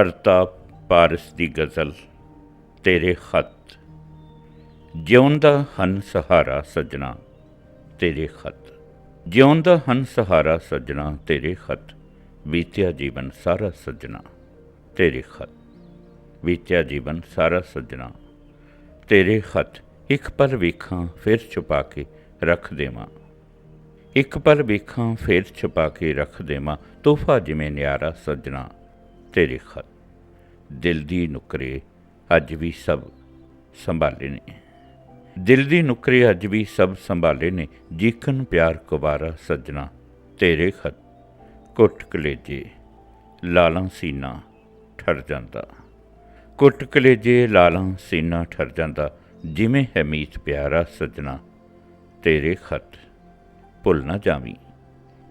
ਪ੍ਰਤਾਪ ਪਾਰਸ ਦੀ ਗਜ਼ਲ, ਤੇਰੇ ਖਤ। ਜਿਉਂਦਾ ਹਨ ਸਹਾਰਾ ਸਜਣਾ, ਤੇਰੇ ਖੱਤ। ਜਿਉਂਦਾ ਹਨ ਸਹਾਰਾ ਸਜਣਾ, ਤੇਰੇ ਖਤ। ਬੀਤਿਆ ਜੀਵਨ ਸਾਰਾ ਸਜਣਾ, ਤੇਰੇ ਖਤ। ਬੀਤਿਆ ਜੀਵਨ ਸਾਰਾ ਸਜਣਾ, ਤੇਰੇ ਖਤ। ਇੱਕ ਪਲ ਵੇਖਾਂ, ਫਿਰ ਛੁਪਾ ਕੇ ਰੱਖ ਦੇਵਾਂ। ਇੱਕ ਪਲ ਵੇਖਾਂ, ਫਿਰ ਛੁਪਾ ਕੇ ਰੱਖ ਦੇਵਾਂ। ਤੋਹਫਾ ਜਿਵੇਂ ਨਿਆਰਾ ਸਜਣਾ, ਤੇਰੇ ਖਤ। ਦਿਲ ਦੀ ਨੁਕਰੇ ਅੱਜ ਵੀ ਸਭ ਸੰਭਾਲੇ ਨੇ। ਦਿਲ ਦੀ ਨੁਕਰੇ ਅੱਜ ਵੀ ਸਭ ਸੰਭਾਲੇ ਨੇ। ਜੀਕਨ ਪਿਆਰ ਕੁਵਾਰਾ ਸੱਜਣਾ, ਤੇਰੇ ਖਤ ਕੁੱਟ ਕਲੇਜੇ, ਲਾਲਾਂ ਸੀਨਾ ਠਰ ਜਾਂਦਾ। ਕੁੱਟ ਕਲੇਜੇ, ਲਾਲਾਂ ਸੀਨਾ ਠਰ ਜਾਂਦਾ। ਜਿਵੇਂ ਹੈ ਮੀਤ ਪਿਆਰਾ ਸੱਜਣਾ, ਤੇਰੇ ਖਤ ਭੁੱਲ ਨਾ ਜਾਵੀਂ।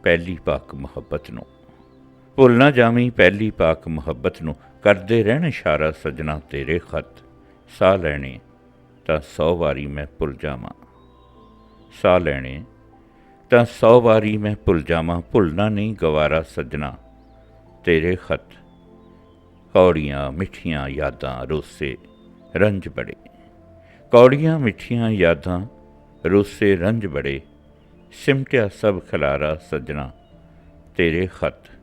ਪਹਿਲੀ ਪਾਕ ਮੁਹੱਬਤ ਨੂੰ ਭੁੱਲ ਨਾ ਜਾਵੀਂ ਪਹਿਲੀ ਪਾਕ ਮੁਹੱਬਤ ਨੂੰ। ਕਰਦੇ ਰਹਿਣ ਇਸ਼ਾਰਾ ਸਜਣਾ ਤੇਰੇ ਖਤ। ਸਾਹ ਲੈਣੇ ਤਾਂ ਸੌ ਵਾਰੀ ਮੈਂ ਭੁੱਲ ਜਾਵਾਂ। ਸਾਹ ਲੈਣੇ ਤਾਂ ਸੌ ਵਾਰੀ ਮੈਂ ਭੁੱਲ ਜਾਵਾਂ। ਭੁੱਲਣਾ ਨਹੀਂ ਗਵਾਰਾ ਸਜਣਾ ਤੇਰੇ ਖਤ। ਕੌੜੀਆਂ ਮਿੱਠੀਆਂ ਯਾਦਾਂ ਰੋਸੇ ਰੰਜ ਬੜੇ। ਕੌੜੀਆਂ ਮਿੱਠੀਆਂ ਯਾਦਾਂ ਰੋਸੇ ਰੰਜ ਬੜੇ। ਸਿਮਟਿਆ ਸਭ ਖਲਾਰਾ ਸਜਣਾ ਤੇਰੇ ਖਤ।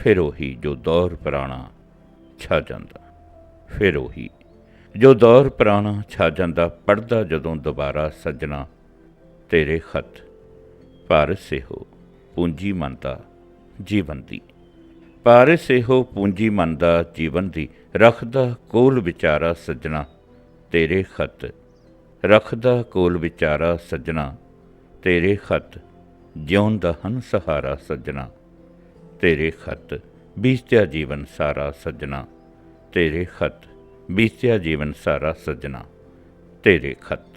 ਫਿਰ ਉਹੀ ਜੋ ਦੌਰ ਪੁਰਾਣਾ ਛਾ ਜਾਂਦਾ, ਫਿਰ ਉਹੀ ਜੋ ਦੌਰ ਪੁਰਾਣਾ ਛਾ ਜਾਂਦਾ ਪੜਦਾ ਜਦੋਂ ਦੁਬਾਰਾ ਸੱਜਣਾ, ਤੇਰੇ ਖਤ ਭਾਰ ਸਿਹੋ ਪੂੰਜੀ ਮੰਨਦਾ ਜੀਵਨ ਦੀ। ਭਾਰ ਸਿਹੋ ਪੂੰਜੀ ਮੰਨਦਾ ਜੀਵਨ ਦੀ, ਰੱਖਦਾ ਕੋਲ ਵਿਚਾਰਾ ਸੱਜਣਾ, ਤੇਰੇ ਖਤ, ਰੱਖਦਾ ਕੋਲ ਵਿਚਾਰਾ ਸੱਜਣਾ, ਤੇਰੇ ਖਤ ਖੱਤ ਜਿਉਂਦਾ ਹਨ ਸਹਾਰਾ ਸੱਜਣਾ। ਤੇਰੇ ਖਤ ਬੀਤਿਆ ਜੀਵਨ ਸਾਰਾ ਸੱਜਣਾ। ਤੇਰੇ ਖਤ ਬੀਤਿਆ ਜੀਵਨ ਸਾਰਾ ਸੱਜਣਾ। ਤੇਰੇ ਖਤ।